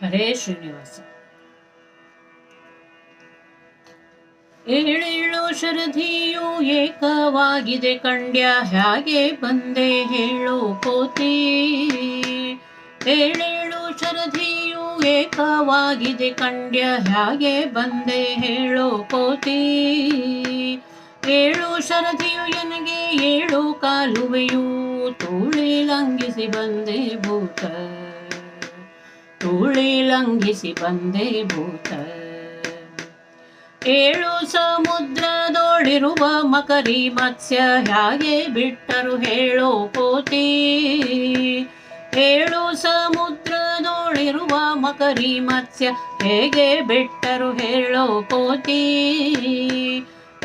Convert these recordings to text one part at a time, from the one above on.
ಹರೇ ಶ್ರೀನಿವಾಸ ಏಳೇಳು ಶರಧಿಯು ಏಕವಾಗಿದೆ ಕಂಡ್ಯ, ಹಾಗೆ ಬಂದೆ ಹೇಳು ಕೋತಿ. ಏಳೇಳು ಶರಧಿಯು ಏಕವಾಗಿದೆ ಕಂಡ್ಯ, ಹಾಗೆ ಬಂದೆ ಹೇಳು ಕೋತಿ. ಏಳು ಶರಧಿಯು ಎನಗೆ, ಏಳು ಕಾಲುವೆಯು ತೂಳಿ ಲಂಘಿಸಿ ಬಂದೆ ಭೂತ. ತೂಳಿ ಲಂಘಿಸಿ ಬಂದೆ ಭೂತ. ಏಳು ಸಮುದ್ರದೊಳಿರುವ ಮಕರಿ ಮತ್ಸ್ಯ ಹೇಗೆ ಬಿಟ್ಟರು ಹೇಳೋ ಕೋತಿ. ಏಳು ಸಮುದ್ರದೊಳಿರುವ ಮಕರಿ ಮತ್ಸ್ಯ ಹೇಗೆ ಬಿಟ್ಟರು ಹೇಳೋ ಕೋತಿ.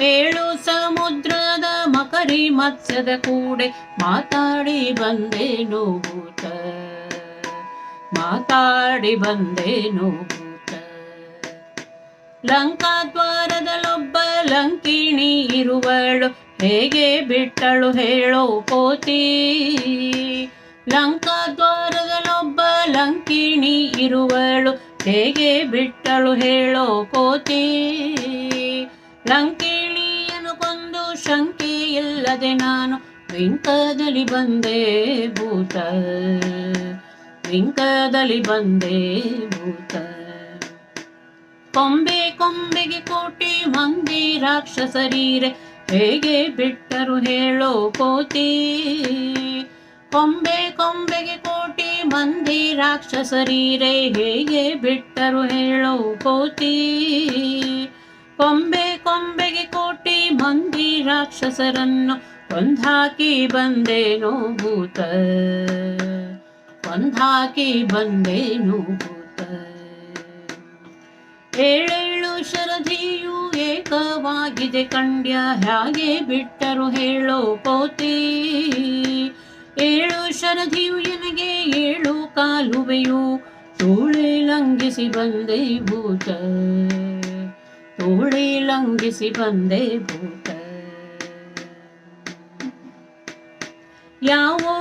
ಏಳು ಸಮುದ್ರದ ಮಕರಿ ಮತ್ಸ್ಯದ ಕೂಡೆ ಮಾತಾಡಿ ಬಂದೆ ಭೂತ. ಮಾತಾಡಿ ಬಂದೇನು ಲಂಕಾದ್ವಾರದಲ್ಲೊಬ್ಬ ಲಂಕಾ ದ್ವಾರದಲ್ಲೊಬ್ಬ ಲಂಕಿಣಿ ಇರುವಳು, ಹೇಗೆ ಬಿಟ್ಟಳು ಹೇಳೋ ಕೋತಿ ಲಂಕಾ ದ್ವಾರದಲ್ಲೊಬ್ಬ ಲಂಕಿಣಿ ಇರುವಳು, ಹೇಗೆ ಬಿಟ್ಟಳು ಹೇಳೋ ಕೋತಿ ಲಂಕಿಣಿಯನ್ನು ಕೊಂದು ಶಂಕೆ ಇಲ್ಲದೆ ನಾನು ವಿಂಕದಲ್ಲಿ ಬಂದೆ ಭೂತ. ವಿಂಕದಲ್ಲಿ ಬಂದೆ ಭೂತ. ಕೊಂಬೆ ಕೊಂಬೆಗೆ ಕೋಟಿ ಮಂದಿ ರಾಕ್ಷಸರೀರೆ, ಹೇಗೆ ಬಿಟ್ಟರು ಹೇಳೋ ಕೋತಿ. ಕೊಂಬೆ ಕೊಂಬೆಗೆ ಕೋಟಿ ಮಂದಿ ರಾಕ್ಷಸರೀರೆ, ಹೇಗೆ ಬಿಟ್ಟರು ಹೇಳೋ ಕೋತಿ. ಕೊಂಬೆ ಕೊಂಬೆಗೆ ಕೋಟಿ ಮಂದಿ ರಾಕ್ಷಸರನ್ನು ಕೊಂದಾಕಿ ಬಂದೇನೋ ಭೂತ. ಕೊಂದಾಕಿ ಬಂದೇನು ಏಳೇಳು ಶರಧಿಯು ಏಕವಾಗಿದೆ ಕಂಡ್ಯ ಹಾಗೆ ಬಿಟ್ಟರು ಹೇಳೋ ಕೋತಿ ಏಳು ಶರಧಿಯು ಎನಗೆ ಏಳು ಕಾಲುವೆಯು, ತೋಳೆ ಲಂಘಿಸಿ ಬಂದೆ ಭೂತ. ತೋಳೆ ಲಂಘಿಸಿ ಬಂದೆ ಭೂತ. ನೀನು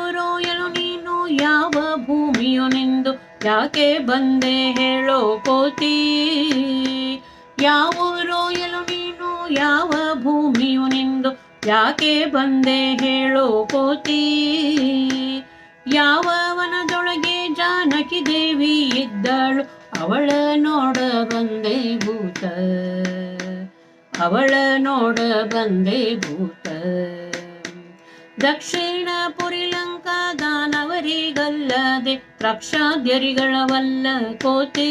ಯಾವ ಭೂಮಿಯು ನಿಂದು? ಯಾಕೆ ಬಂದೆ ಹೇಳೋ ಕೋತಿ? ಯಾವ ಎಲು ನೀನು? ಯಾವ ಭೂಮಿಯು ನಿಂದು? ಯಾಕೆ ಬಂದೆ ಹೇಳೋ ಕೋತಿ? ಯಾವ ವನದೊಳಗೆ ಜಾನಕಿ ದೇವಿ ಇದ್ದಳು? ಅವಳ ನೋಡ ಬಂದೆ ಭೂತ. ಅವಳ ನೋಡ ಬಂದೆ ಭೂತ. ದಕ್ಷಿಣ ಪುರಿ ಲಂಕಾ ದಾನವರಿಗಲ್ಲದೆ ರಕ್ಷಾದ್ಯರಿಗಳವಲ್ಲ ಕೋತಿ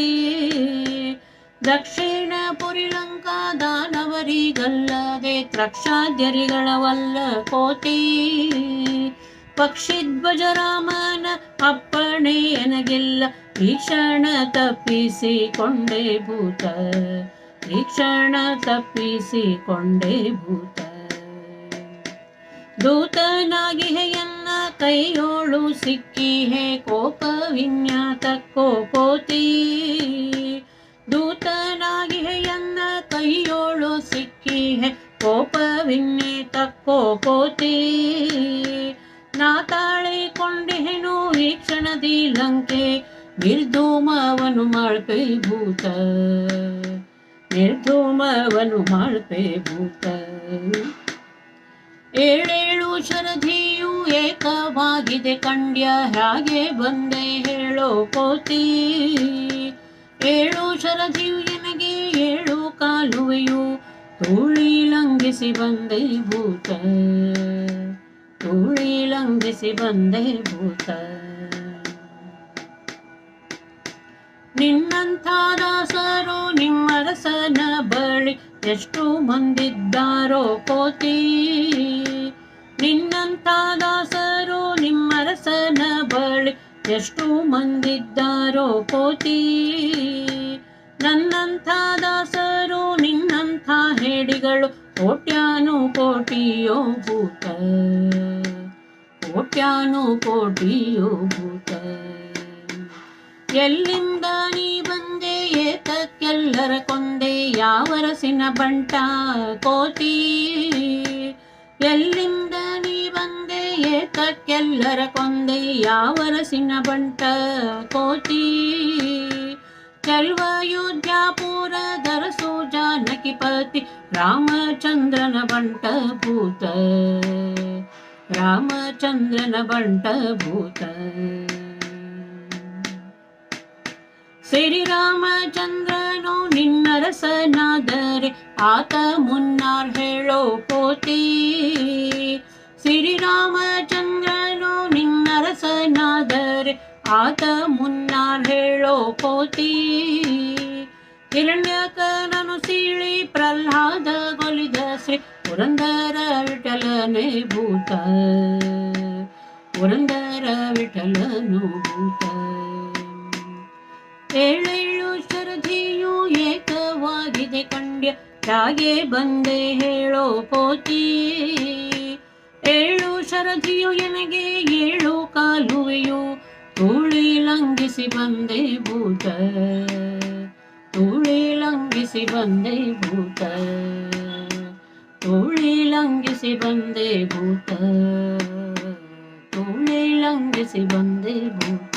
ದಕ್ಷಿಣ ಪುರಿ ಲಂಕಾ ದಾನವರಿಗಲ್ಲದೆ ತ್ರಕ್ಷಾದ್ಯರಿಗಳವಲ್ಲ ಕೋತಿ ಪಕ್ಷಿಧ್ವಜರಾಮನ ಅಪ್ಪಣೆ ಎನಗಿಲ್ಲ ಈ ಕ್ಷಣ ತಪ್ಪಿಸಿಕೊಂಡೆ ಭೂತ. ಕ್ಷಣ ತಪ್ಪಿಸಿಕೊಂಡೆ ಭೂತ. ದೂತನಾಗಿ ಹೆಯನ್ನ ಕೈಯೋಳು ಸಿಕ್ಕಿ ಹೇ ಕೋಪ ವಿನ್ಯಾತ ಕೋಪೋತಿ. ದೂತನಾಗಿ ಹೆಯನ್ನ ಕೈಯೋಳು ಸಿಕ್ಕಿ ಹೇ ಕೋಪ ವಿನ್ಯಾತ ಕೋಪೋತಿ. ನಾ ತಾಳಿಕೊಂಡಿಹೆನು ಈ ಲಂಕೆ, ನಿರ್ಧೂಮವನು ಮಾಡ್ಪೆ ಭೂತ. ನಿರ್ಧೂಮವನು ಮಾಡ್ಪೆ ಭೂತ. ಏಳೇಳು ಶರಧಿಯು ಏಕವಾಗಿದೆ ಕಂಡ್ಯ ಹಾಗೆ ಬಂದೆ ಹೇಳೋ ಕೋತಿ. ಏಳು ಶರಧಿಯು ಎನಗೆ ಏಳು ಕಾಲುವೆಯು ತೋಳಿ ಲಂಘಿಸಿ ಬಂದೆ ಭೂತ. ತೋಳಿ ಲಂಘಿಸಿ ಬಂದೆ ಭೂತ. ನಿನ್ನಂಥ ದಾಸರು ನಿಮ್ಮರಸನ ಬಳಿ, ಎಷ್ಟು ಮಂದಿದ್ದಾರೋ ಕೋತಿ. ನಿನ್ನಂಥ ದಾಸರು ನಿಮ್ಮರಸನ ಬಳಿ ಎಷ್ಟು ಮಂದಿದ್ದಾರೋ ಕೋತಿ ನನ್ನಂಥ ದಾಸರು ನಿನ್ನಂಥ ಹೇಡಿಗಳು ಕೋಟ್ಯಾನು ಕೋಟಿಯೋ ಭೂತ. ಕೋಟ್ಯಾನು ಕೋಟಿಯೋ ಭೂತ. ಎಲ್ಲಿಂದ ನೀ ಬಂದೆ, ಏತಕ್ಕೆಲ್ಲರ ಕೊಂದೆ ಯಾವರಸಿನ ಬಂಟ ಕೋತಿ. ಎಲ್ಲಿಂದ ನೀ ಬಂದೆ ಏತಕ್ಕೆಲ್ಲರ ಕೊಂದೆ ಯಾವರಸಿನ ಬಂಟ ಕೋತಿ ಚೆಲ್ವಯೋಧ್ಯಾಪುರದರಸು ಜಾನಕಿ ಪತಿ ರಾಮಚಂದ್ರನ ಬಂಟ ಭೂತ ರಾಮಚಂದ್ರನ ಬಂಟ ಭೂತ ಶ್ರೀರಾಮಚಂದ್ರನು ನಿನ್ನರಸನಾದರೆ ಆತ ಮುನ್ನಾರ್ ಹೇಳೋ ಪೋತಿ. ಶ್ರೀರಾಮಚಂದ್ರನು ನಿನ್ನರಸನಾದರೆ ಆತ ಮುನ್ನಾರ್ ಹೇಳೋ ಪೋತಿ. ಹಿರಣ್ಯಕನನು ಸೀಳಿ ಪ್ರಹ್ಲಾದ ಗೊಲಿದ ಶ್ರೀ ಪುರಂದರ ವಿಠಲನೆ ಭೂತ. ಪುರಂದರ ವಿಠಲನು ಭೂತ. ಏಕವಾಗಿದೆ ಕಂಡ್ಯ ಹಾಗೆ ಬಂದೆ ಹೇಳೋ ಪೋತಿ. ಏಳು ಶರಧಿಯು ಎನಗೆ ಏಳು ಕಾಲುವೆಯು. ತೂಳಿ ಲಂಘಿಸಿ ಬಂದೆ ಭೂತ. ತೂಳಿ ಲಂಘಿಸಿ ಬಂದೆ ಭೂತ. ತೂಳಿ ಲಂಘಿಸಿ ಬಂದೆ ಭೂತ. ತೂಳಿ ಲಂಘಿಸಿ ಬಂದೆ ಭೂತ.